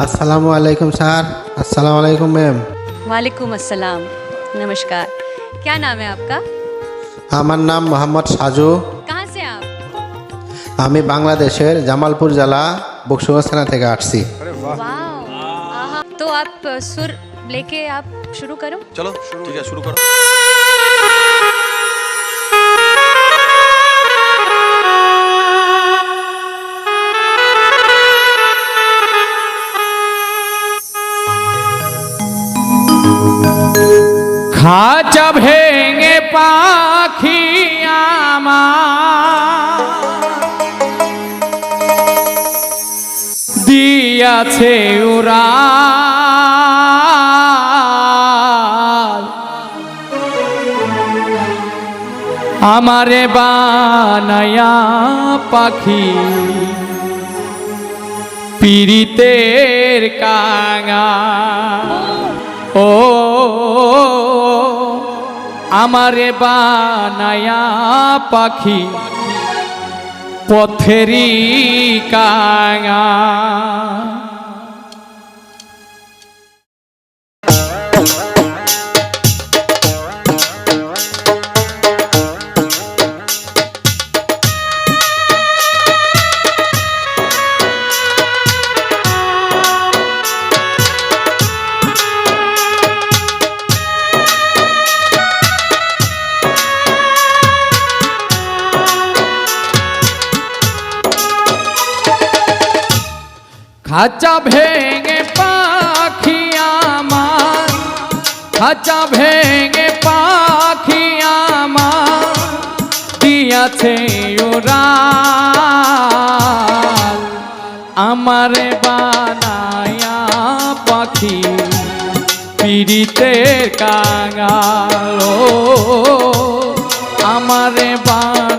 আসসালামু আলাইকুম স্যার আসসালামু আলাইকুম ম্যাম वालेकुम अस्सलाम नमस्कार क्या नाम है आपका আমার নাম মোহাম্মদ সাজু कहाँ से आप আমি বাংলাদেশের জামালপুর জেলা বকশুগঞ্জ থানা থেকে আসছি वाह आहा तो आप अ, सुर लेके आप शुरू करो চলো ঠিক আছে শুরু করো দিয়াছে উড়া আমারে বানায়া পাখি পীড়িতের কাঙা। ও আমারে বানায়া পাখি পথেরি কাঙা। খাঁচা ভেঙে পাখি আমার খাঁচা ভেঙে পাখি আমার দিয়াছে ওরা আমারে বানায়া পাখি পীড়িতের কাঙাল আমারে বানায়া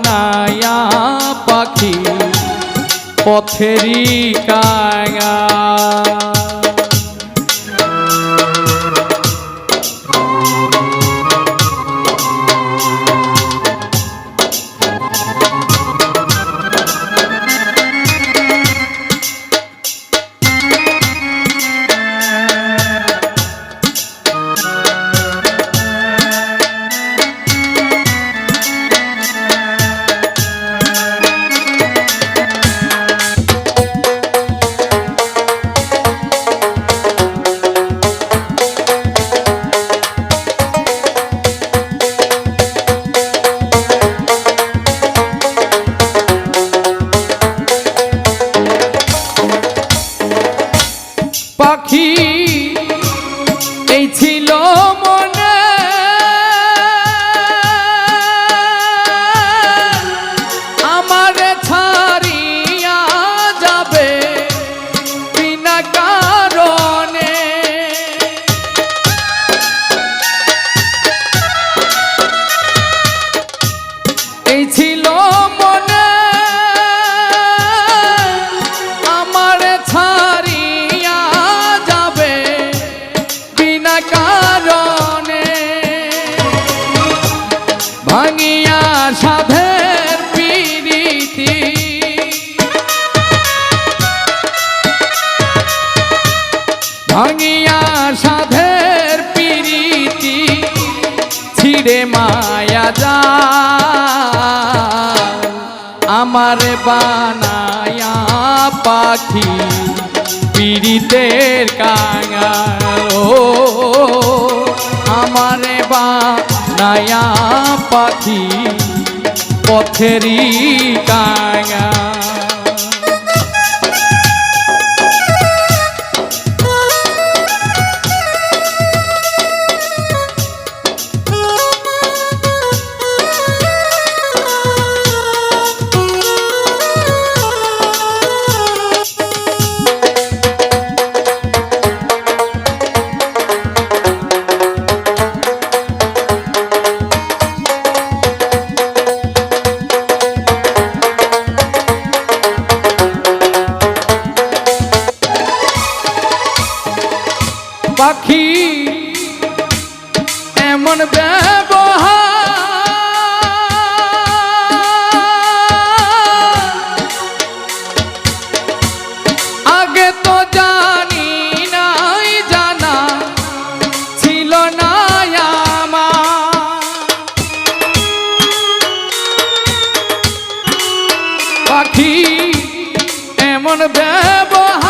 পথেরি কাঙা মায়া যা আমার বানায়া পাখি পীড়িতের কাঙাল। আমার বানায়া পাখি পথেরি কাঙা এমন ব্যবহার। আগে তো জানি নাই জানা ছিল না পাখি এমন ব্যবহার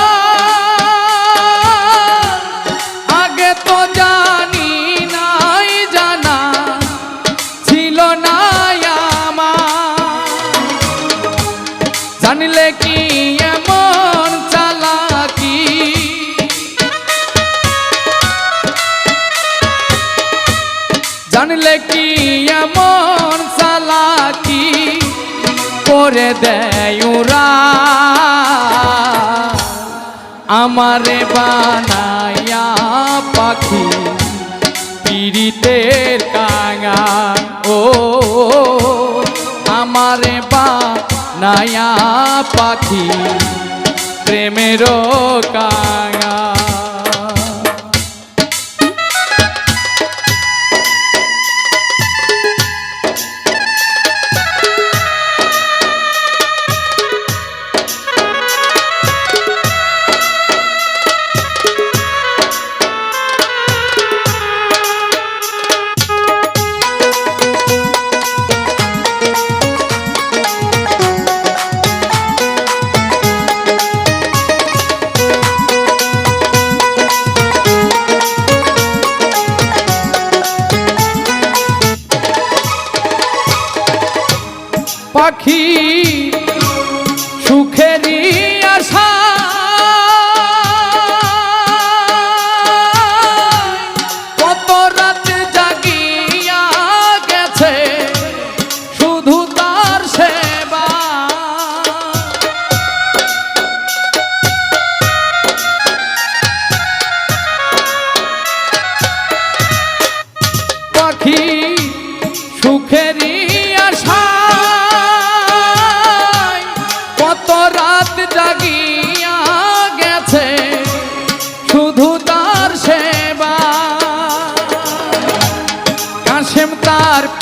করে দেয় ওরা আমারে বানায়া পাখি পীড়িতের কাঙা ও আমারে বানায়া পাখি প্রেমেরও কাঙা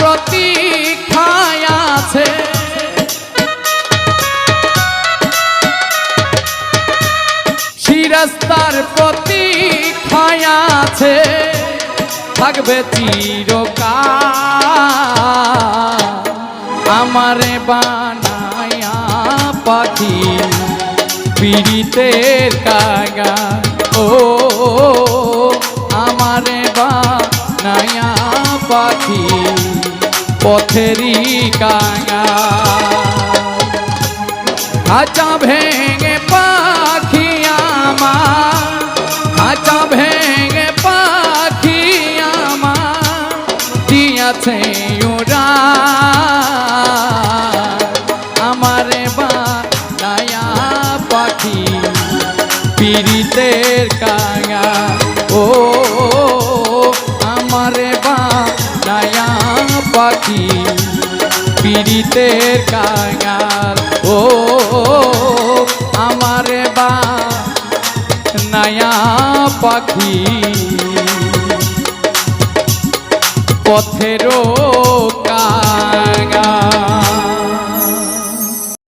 প্রতীক্ষায় আছে। প্রতীক্ষায় আছে। থাকবে চিরকাল। আমারে বানায়া পাখি পীড়িতের কাগা ও পথেরই কাঙা খাঁচা ভেঙে পাখি আমার খাঁচা ভেঙে পাখি আমার দিয়াছে কাঙাল ও আমারে বা নয়া পাখি। পথেরও কাঙাল